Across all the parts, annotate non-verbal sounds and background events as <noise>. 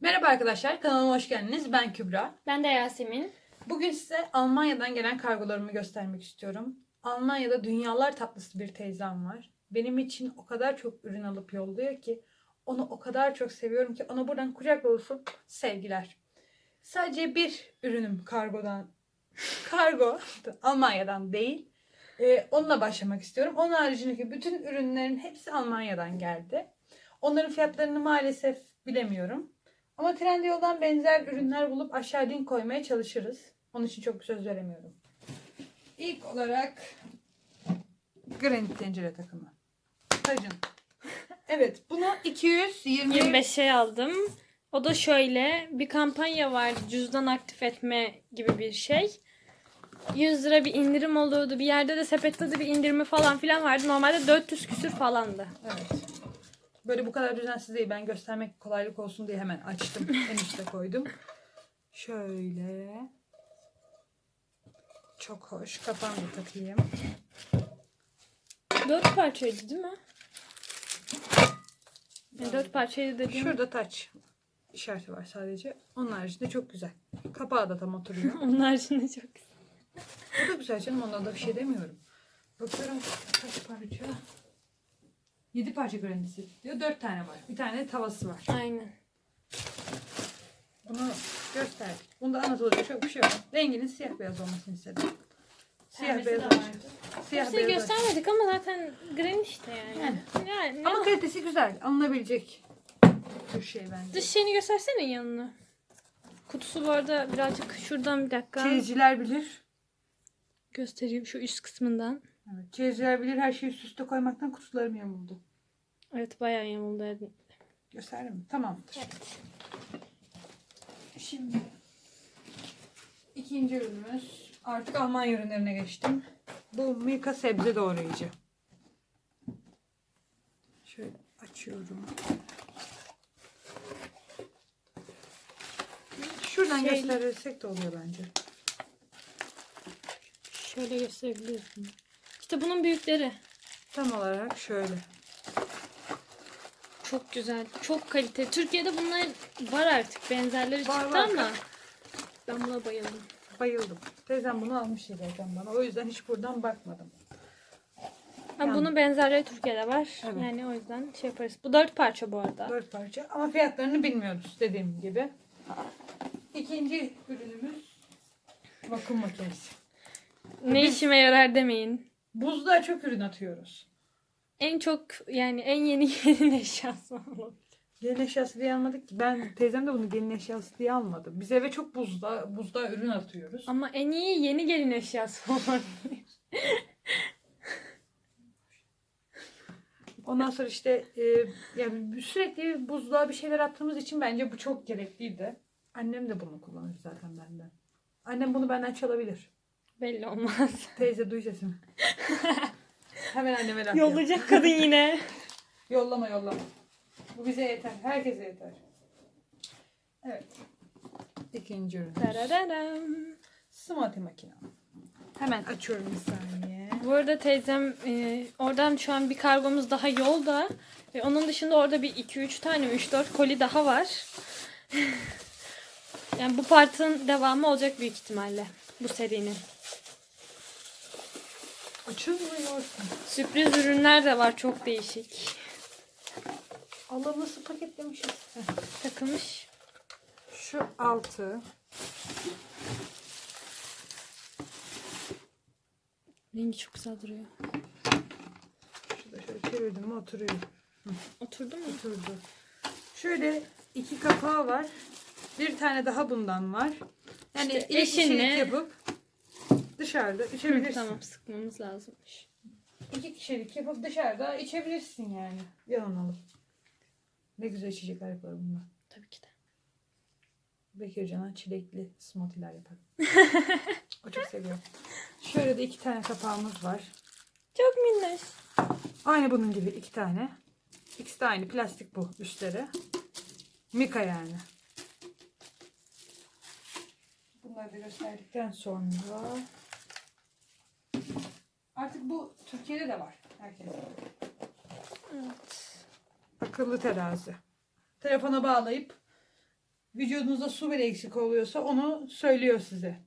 Merhaba arkadaşlar, kanalıma hoş geldiniz. Ben Kübra. Ben de Yasemin. Bugün size Almanya'dan gelen kargolarımı göstermek istiyorum. Almanya'da dünyalar tatlısı bir teyzem var. Benim için o kadar çok ürün alıp yolluyor ki onu o kadar çok seviyorum ki ona buradan kucak dolusu sevgiler. Sadece bir ürünüm kargodan, <laughs> kargo <laughs> Almanya'dan değil. Ee, onunla başlamak istiyorum. Onun haricindeki bütün ürünlerin hepsi Almanya'dan geldi. Onların fiyatlarını maalesef bilemiyorum. Ama Trendyol'dan benzer ürünler bulup aşağı link koymaya çalışırız. Onun için çok bir söz veremiyorum. İlk olarak granit tencere takımı. Tacın. <laughs> Evet bunu 220 25 şey aldım. O da şöyle bir kampanya vardı cüzdan aktif etme gibi bir şey. 100 lira bir indirim oluyordu. Bir yerde de sepette de bir indirimi falan filan vardı. Normalde 400 küsür falandı. Evet. Böyle bu kadar düzensiz değil. Ben göstermek kolaylık olsun diye hemen açtım. <laughs> en üste koydum. Şöyle. Çok hoş. Kapağını da takayım. 4 parçaydı değil mi? Yani 4 parçaydı dediğim. Şurada taç işareti var sadece. Onun haricinde çok güzel. Kapağı da tam oturuyor. <laughs> Onun haricinde çok güzel. Bu da güzel canım. Ondan da bir şey demiyorum. Bakıyorum kaç parça? 7 parça granisi diyor. 4 tane var. Bir tane de tavası var. Aynen. Bunu gösterdik. Bunda anlatılacak çok bir şey yok. Renginin siyah beyaz olmasını istedim. Siyah Pembesi beyaz de vardı. Siyah Hepsini beyaz olacak. göstermedik ama zaten green işte yani. Yani. Yani, ne Ama var? kalitesi güzel. Alınabilecek bir şey bence. Dış şeyini göstersene yanını. Kutusu bu arada birazcık şuradan bir dakika Çeyizciler bilir. göstereyim şu üst kısmından. Evet. Çeyizciler bilir her şeyi üst üste koymaktan kutularım yamuldu. Evet bayağı yamuldu. Gösterdim mi? Tamamdır. Evet. Şimdi ikinci ürünümüz. Artık Alman ürünlerine geçtim. Bu Milka sebze doğrayıcı. Şöyle açıyorum. Şuradan Şöyle. gösterirsek de oluyor bence. Şöyle gösterebiliyorsun. İşte bunun büyükleri. Tam olarak şöyle. Çok güzel. Çok kaliteli. Türkiye'de bunlar var artık. Benzerleri Var, çıktı var. ama ben buna bayıldım. Bayıldım. Teyzem bunu almış zaten bana. O yüzden hiç buradan bakmadım. Ama Yani- bunun benzerleri Türkiye'de var. Evet. Yani o yüzden şey yaparız. Bu dört parça bu arada. Dört parça ama fiyatlarını bilmiyoruz dediğim gibi. İkinci ürünümüz vakum makinesi. Ne işime yarar demeyin. Buzluğa çok ürün atıyoruz. En çok yani en yeni <laughs> gelin eşyası olan. Gelin eşyası diye almadık ki. Ben teyzem de bunu gelin eşyası diye almadı. Biz eve çok buzda, buzda ürün atıyoruz. Ama en iyi yeni gelin eşyası <laughs> olan. Ondan sonra işte e, yani sürekli buzluğa bir şeyler attığımız için bence bu çok gerekliydi. Annem de bunu kullanır zaten benden. Annem bunu benden çalabilir. Belli olmaz. Teyze duy sesimi. <laughs> Hemen anneme laf yap. Yollayacak kadın yine. <laughs> Yollama yollama. Bu bize yeter. Herkese yeter. Evet. İkinci ürün. Tarararam. Smoothie makine. Hemen açıyorum bir saniye. Bu arada teyzem e, oradan şu an bir kargomuz daha yolda. Ve onun dışında orada bir 2-3 tane 3-4 koli daha var. yani bu partın devamı olacak büyük ihtimalle. Bu serinin. Açılmıyorsun. Sürpriz ürünler de var çok değişik. Allah nasıl paketlemişiz. Takılmış. Şu altı. Rengi çok güzel duruyor. Şurada şöyle çevirdim mi oturuyor. Oturdu mu? Oturdu. Şöyle iki kapağı var. Bir tane daha bundan var. Yani İşte ilk eşinle- yapıp dışarıda içebilirsin. tamam sıkmamız lazımmış. İki kişilik yapıp dışarıda içebilirsin yani. Yalan alıp. Ne güzel içecekler yapar bunlar. Tabii ki de. Bekircan'a çilekli smoothie'ler yapar. <laughs> o çok seviyor. Şöyle de iki tane kapağımız var. Çok minnoş. Aynı bunun gibi iki tane. İkisi de aynı plastik bu üstleri. Mika yani. Bunları da gösterdikten sonra artık bu Türkiye'de de var. Herkes. Evet. Akıllı terazi. Telefona bağlayıp vücudunuzda su bile eksik oluyorsa onu söylüyor size.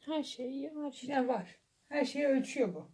Her şey var işte. Yani var. Her şeyi ölçüyor bu.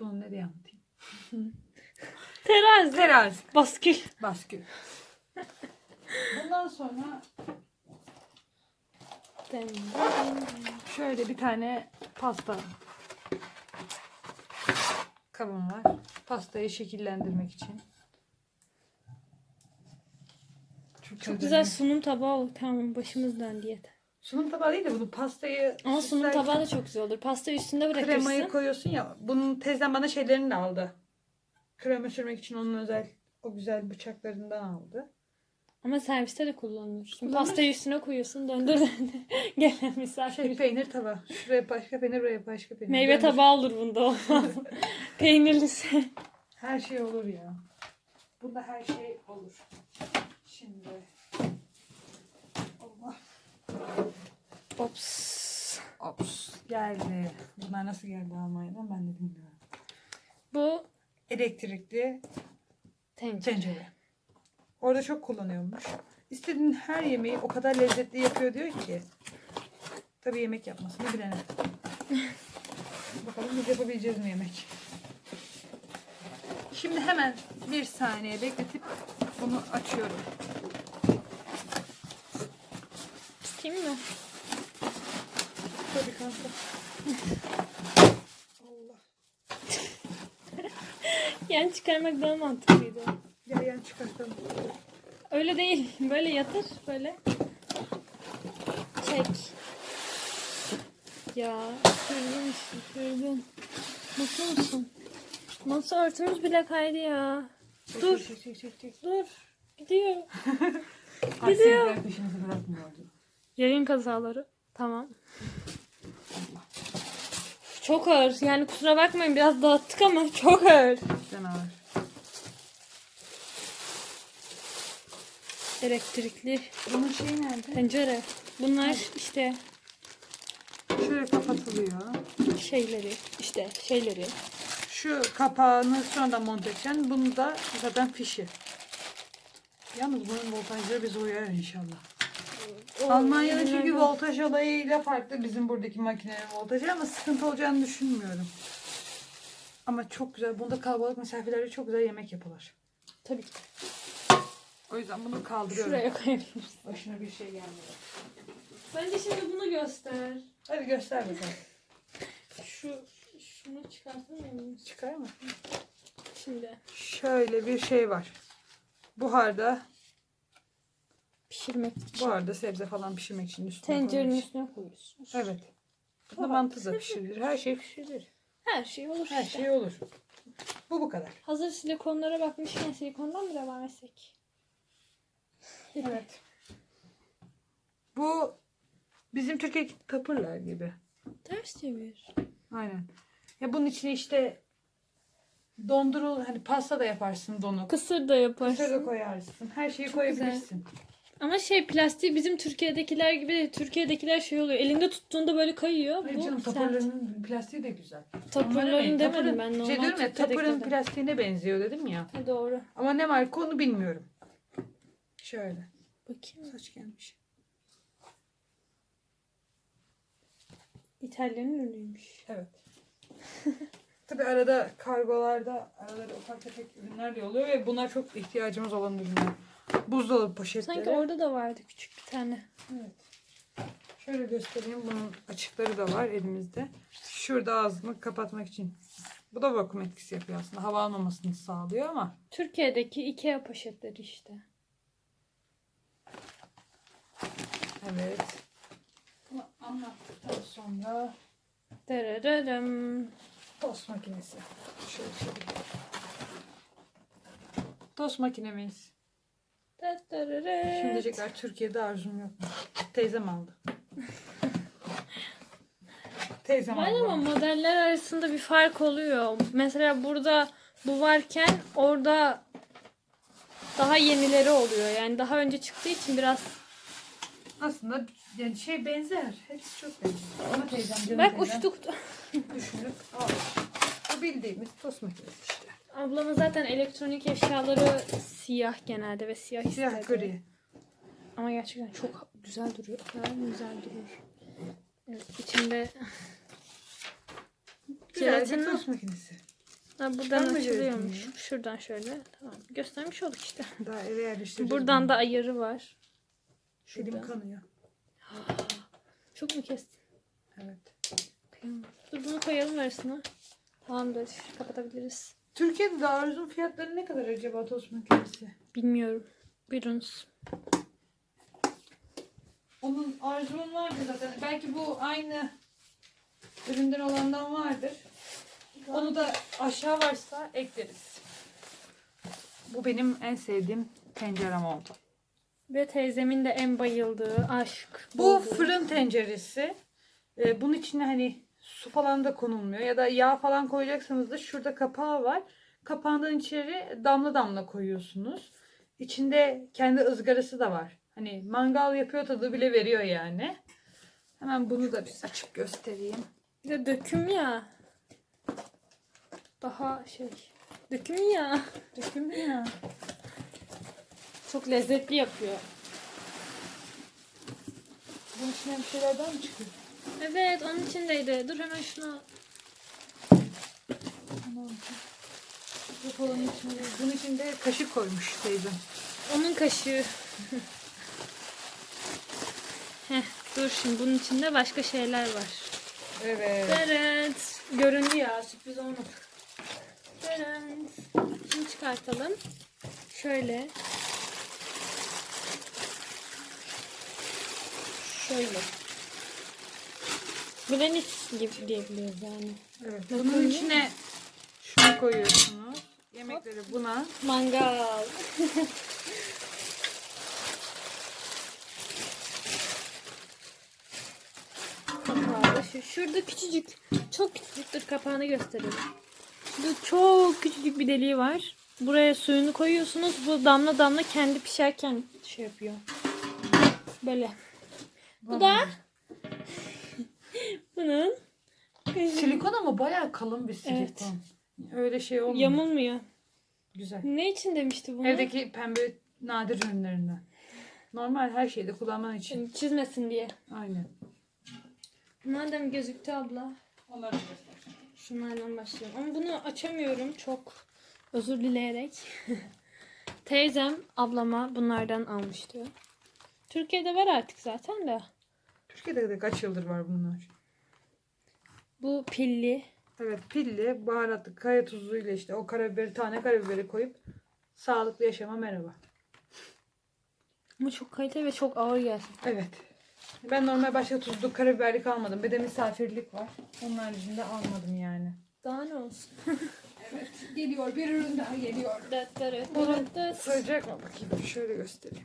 Bunu ne diye anlatayım? <laughs> Terazi. Terazi. Baskül. Baskül. Bundan sonra şöyle bir tane pasta kabım var. Pastayı şekillendirmek için. Çok, Çok güzel sunum tabağı oldu. Tamam başımızdan diyet. Sunum tabağı değil de bunu pastayı Ama sunum tabağı da çok güzel olur. Pasta üstünde bırakırsın. kremayı koyuyorsun ya. Bunun teyzem bana şeylerini de aldı. Krema sürmek için onun özel o güzel bıçaklarından aldı. Ama serviste de kullanılır. Şimdi Kullanır. pastayı üstüne koyuyorsun döndür döndür. <laughs> Gelen misafir. Şey peynir tava. Şuraya başka peynir, buraya başka peynir. Meyve tabağı olur bunda. <laughs> Peynirlisi. Her şey olur ya. Bunda her şey olur. Şimdi. Allah. Ops. Ops. Geldi. Bunlar nasıl geldi Almanya'dan ben de bilmiyorum. Bu Elektrikli tencere. tencere. Orada çok kullanıyormuş. İstediğin her yemeği o kadar lezzetli yapıyor diyor ki. Tabii yemek yapmasını bilene. <laughs> Bakalım biz yapabileceğiz mi yemek? Şimdi hemen bir saniye bekletip bunu açıyorum. Tutayım mı? Tabii kanka. Allah. <laughs> Yani çıkarmak daha mantıklıydı. Yan çıkartalım. Öyle değil. Böyle yatır. Böyle. Çek. Ya sürdün işte sürdün. Mutlu musun? Masa örtümüz bile kaydı ya. Dur. Çek, çek, çek, çek. Dur. Gidiyor. <laughs> Gidiyor. peşimizi bırakmıyordu. Yayın kazaları. Tamam. Çok ağır. Yani kusura bakmayın biraz dağıttık ama çok ağır. Canavar. Elektrikli Bunun şeyi nerede? tencere. Bunlar işte Şöyle kapatılıyor. şeyleri. işte şeyleri. Şu kapağını sonradan monte edeceksin. Bunu da zaten fişi. Yalnız bunun voltajları bize uyar inşallah. Almanya'da çünkü voltaj olayıyla farklı bizim buradaki makinelerin voltajı ama sıkıntı olacağını düşünmüyorum. Ama çok güzel. Bunda kalabalık misafirlerle çok güzel yemek yapılır. Tabii ki. O yüzden bunu kaldırıyorum. Şuraya koyabiliriz. Başına bir şey gelmiyor. Bence şimdi bunu göster. Hadi göster bakalım. Şu şunu çıkartamıyor muyuz? Çıkar mı? Şimdi Şöyle bir şey var. Buharda, pişirmek için. buharda sebze falan pişirmek için üstüne Tencerenin koymuş. üstüne koyuyorsun. Evet. Bunda mantı da pişirilir. Her şey pişirilir. Her şey olur Her işte. şey olur. Bu bu kadar. Hazır silikonlara bakmışken silikondan mı devam etsek? Evet. Bu bizim Türkiye'deki tapırlar gibi. Ters çevir. Aynen. Ya bunun içine işte dondurul hani pasta da yaparsın donuk. Kısır da yaparsın. Kısır da koyarsın. Her şeyi Çok koyabilirsin. Ama şey plastiği bizim Türkiye'dekiler gibi. Türkiye'dekiler şey oluyor. Elinde tuttuğunda böyle kayıyor. Hayır Bu canım tapırların plastiği de güzel. Tapırların demedim ben. Normal Şey diyorum ya tapırın plastiğine benziyor dedim ya. Ha, doğru. Ama ne marka onu bilmiyorum. Şöyle. Bakayım. Saç gelmiş. İtalyanın ürünüymüş. Evet. <laughs> Tabi arada kargolarda aralarda ufak tefek ürünler de oluyor ve bunlar çok ihtiyacımız olan ürünler. Buzdolabı poşetleri. Sanki orada da vardı küçük bir tane. Evet. Şöyle göstereyim. Bunun açıkları da var elimizde. Şurada ağzını kapatmak için. Bu da vakum etkisi yapıyor aslında. Hava almamasını sağlıyor ama. Türkiye'deki Ikea poşetleri işte. Evet. Bunu anlattıktan sonra Dererem. tost makinesi. Şöyle şöyle. Tost makinemiz. Dererem. Şimdi diyecekler Türkiye'de arzum yok? Teyzem aldı. <laughs> Teyzem Var aldı. ama modeller arasında bir fark oluyor. Mesela burada bu varken orada daha yenileri oluyor. Yani daha önce çıktığı için biraz Aslında yani şey benzer. Hepsi çok benzer. Ama teyzem bak uçtuk. düşünüp almış. Bu bildiğimiz tost makinesi işte. Ablamın zaten elektronik eşyaları siyah genelde ve siyah istedi. Siyah gri. Ama gerçekten çok güzel duruyor. O kadar güzel duruyor. Evet, içinde Güzel bir tost makinesi. ha, buradan Ben mi açılıyormuş. Şuradan şöyle. Tamam. Göstermiş olduk işte. Daha eve yerleştireceğiz. Buradan da ayarı var. Elim Şurada. kanıyor. <gasps> Çok mu kestin? Evet. Kıyamam. Dur bunu koyalım arasına. Tamamdır. Kapatabiliriz. Türkiye'de de Arzum fiyatları ne kadar acaba tost makinesi? Bilmiyorum. Buyurunuz. Onun Arzum'un vardı zaten. Belki bu aynı üründen olandan vardır. Onu da aşağı varsa ekleriz. Bu benim en sevdiğim tencerem oldu. Ve teyzemin de en bayıldığı aşk. Bu bulduğu. fırın tenceresi. Ee, bunun içine hani su falan da konulmuyor. Ya da yağ falan koyacaksanız da şurada kapağı var. Kapağından içeri damla damla koyuyorsunuz. İçinde kendi ızgarası da var. Hani mangal yapıyor tadı bile veriyor yani. Hemen bunu da bir açıp göstereyim. Bir de döküm ya. Daha şey. Döküm ya. Döküm ya. Çok lezzetli yapıyor. Bunun içine bir şeyler daha mı çıkıyor? Evet onun içindeydi. Dur hemen şunu. Tamam. Yok onun içinde. Bunun içinde kaşık koymuş teyzem. Onun kaşığı. Heh, dur şimdi bunun içinde başka şeyler var. Evet. Evet. Göründü ya sürpriz olmadı. Evet. Şimdi çıkartalım. Şöyle. Şöyle. Granit gibi diyebiliriz yani. Evet. Bunun içine şunu koyuyorsunuz. Yemekleri buna. Mangal. Şu. Şurada küçücük, çok küçücüktür kapağını gösterelim. Şurada çok küçücük bir deliği var. Buraya suyunu koyuyorsunuz. Bu damla damla kendi pişerken şey yapıyor. Böyle. Bu da <laughs> bunun Silikon ama bayağı kalın bir silikon. Evet. Öyle şey olmuyor. yamulmuyor. Güzel. Ne için demişti bunu? Evdeki pembe nadir ürünlerinden. Normal her şeyde kullanman için. Çizmesin diye. Aynen. Madem gözüktü abla. Onları da göster. Şunlardan başlayalım. Ama bunu açamıyorum çok özür dileyerek. <laughs> Teyzem ablama bunlardan almıştı. Türkiye'de var artık zaten de. Türkiye'de de kaç yıldır var bunlar. Bu pilli. Evet pilli, baharatlı, kaya tuzuyla işte o karabiberi, tane karabiberi koyup sağlıklı yaşama merhaba. Ama çok kaliteli ve çok ağır gerçekten. Evet. Ben normal başka tuzlu karabiberlik almadım. Bir de misafirlik var. Onun haricinde almadım yani. Daha ne olsun? <laughs> Evet. Geliyor. Bir ürün daha geliyor. Dıt dırıt Bunu dırıt dıt. sığacak mı bakayım? Şöyle göstereyim.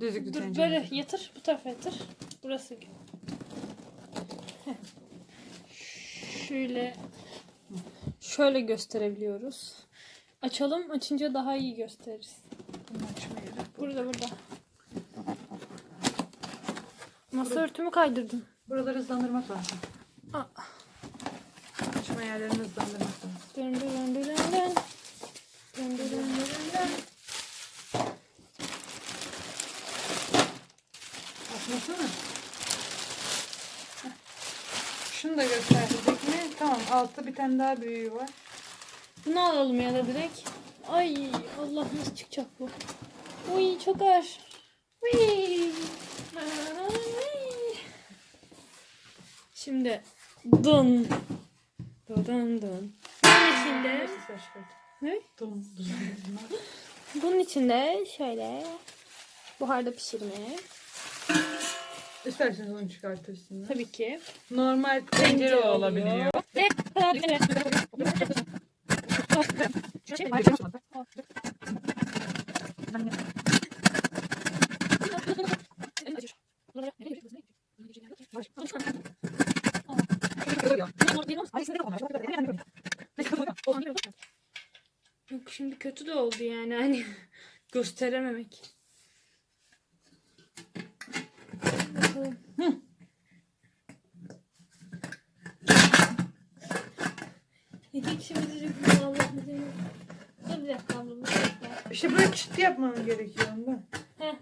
Düzlüklü Dur tencere. böyle yatır bu tarafa yatır. Burası. Heh. <laughs> Şöyle şöyle gösterebiliyoruz. Açalım. Açınca daha iyi gösteririz. Bunu. Burada burada. Masa örtümü kaydırdım. Buraları hızlandırmak lazım. Aa. Açma yerlerini hızlandırmak lazım. Dön dön. Dön dön dön dön dön. Atmasana. Heh. Şunu da gösterecek altta bir tane daha büyüğü var. Bunu alalım ya da direkt. Ay Allah nasıl çıkacak bu? Uy çok ağır. Uy. Şimdi dın. Dın dın dın. Bunun içinde çıkardı. ne? Dum, dum. Bunun içinde şöyle buharda pişirme. İsterseniz onu çıkartırsınız. Tabii ki. Normal tencere olabiliyor. Yok şimdi kötü de oldu yani hani <laughs> gösterememek. Bakalım. İki kişi bitecek mi? Allah bize yok. Dur bir dakika ablam. bir dakika. İşte yapmam gerekiyor ondan. Heh.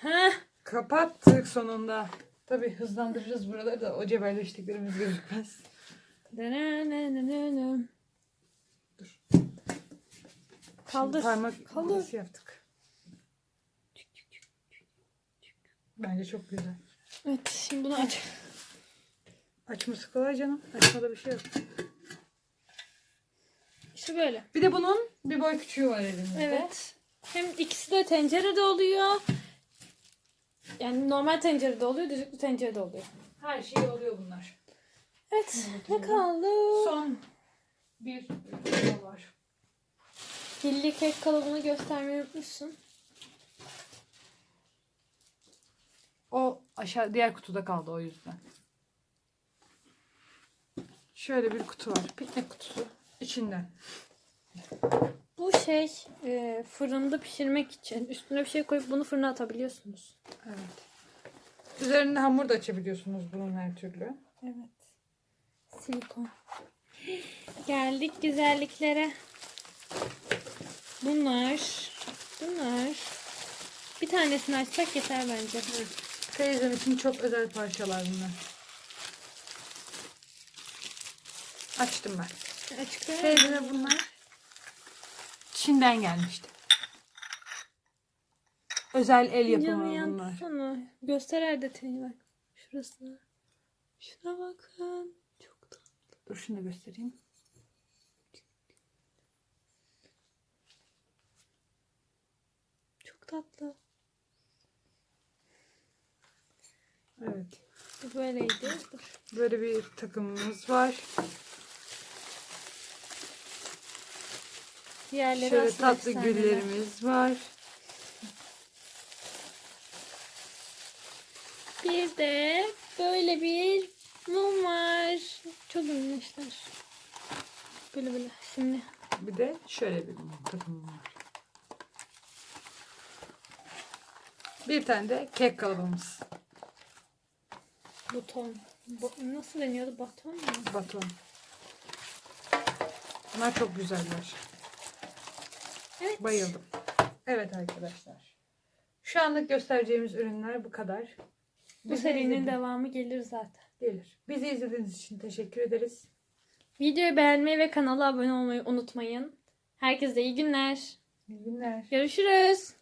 Heh. Kapattık sonunda. Tabii hızlandırırız buraları da o cebelleştiklerimiz gözükmez. Dur. Kaldır. Şimdi parmak Kaldır. izi yaptık. Bence çok güzel. Evet şimdi bunu aç. Açması kolay canım. Açmada bir şey yok. İşte böyle. Bir de bunun bir boy küçüğü var elimizde. Evet. Hem ikisi de tencerede oluyor. Yani normal tencerede oluyor, düdüklü tencerede oluyor. Her şey oluyor bunlar. Evet. Ne kaldı? Son bir ürün var. Pilli kek kalıbını göstermeyi unutmuşsun. O aşağı diğer kutuda kaldı o yüzden. Şöyle bir kutu var. Piknik kutusu. İçinden. Bu şey e, fırında pişirmek için üstüne bir şey koyup bunu fırına atabiliyorsunuz. Evet. Üzerinde hamur da açabiliyorsunuz bunun her türlü. Evet. Silikon. Geldik güzelliklere. Bunlar. Bunlar. Bir tanesini açsak yeter bence. Teyzem için çok özel parçalar bunlar. Açtım ben. Teyzeme bunlar Çin'den gelmişti. Özel el yapımı Canı bunlar. yansana. Göster her detayını bak. Şurası. Şuna bakın. Çok tatlı. Dur şunu da göstereyim. Çok tatlı. Evet. Bu böyleydi. Dur. Böyle bir takımımız var. Diğerleri Şöyle tatlı efsaneler. güllerimiz var. Bir de böyle bir mum var. Çok minnoşlar. Böyle böyle. Şimdi Bir de şöyle bir takımım var. Bir tane de kek kalıbımız. buton. Bu, nasıl deniyordu? Baton mu? Baton. Bunlar çok güzeller. Evet. Bayıldım. Evet arkadaşlar. Şu anlık göstereceğimiz ürünler bu kadar. Bu Bizi serinin izledi- devamı gelir zaten. gelir. Bizi izlediğiniz için teşekkür ederiz. Videoyu beğenmeyi ve kanala abone olmayı unutmayın. Herkese iyi günler. İyi günler. Görüşürüz.